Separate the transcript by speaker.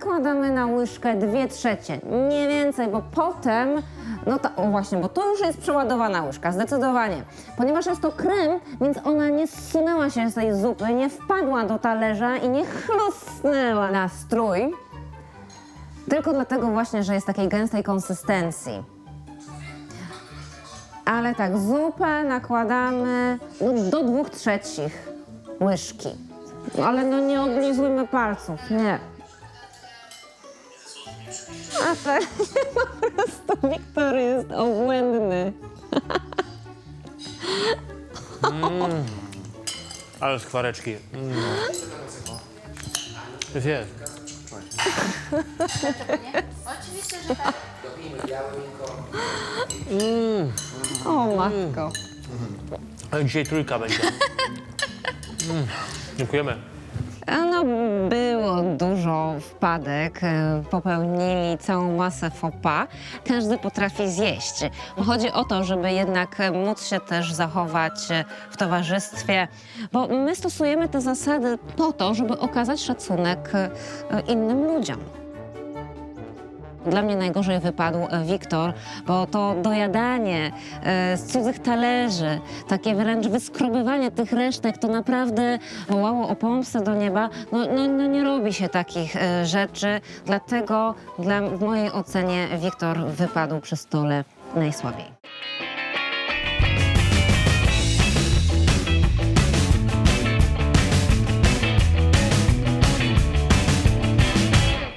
Speaker 1: nakładamy na łyżkę dwie trzecie, nie więcej, bo potem, no to o właśnie, bo to już jest przeładowana łyżka, zdecydowanie. Ponieważ jest to krem, więc ona nie zsunęła się z tej zupy, nie wpadła do talerza i nie chrusnęła na strój. Tylko dlatego właśnie, że jest takiej gęstej konsystencji. Ale tak, zupę nakładamy no, do dwóch trzecich łyżki. Ale no nie oblizujmy palców, nie. A tak, po prostu Wiktor jest obłędny.
Speaker 2: Ale skwareczki. Mm. Jest, jest.
Speaker 3: Oczywiście, że tak.
Speaker 1: O matko.
Speaker 2: Ale dzisiaj trójka będzie. Mm. Dziękujemy.
Speaker 1: No, było dużo wpadek, e, popełnili całą masę pas. Każdy potrafi zjeść. Chodzi o to, żeby jednak móc się też zachować e, w towarzystwie, bo my stosujemy te zasady po to, żeby okazać szacunek e, innym ludziom. Dla mnie najgorzej wypadł e, Wiktor, bo to dojadanie e, z cudzych talerzy, takie wręcz wyskrobywanie tych resztek, to naprawdę wołało o pomstę do nieba. No, no, no nie robi się takich e, rzeczy, dlatego dla, w mojej ocenie Wiktor wypadł przy stole najsłabiej.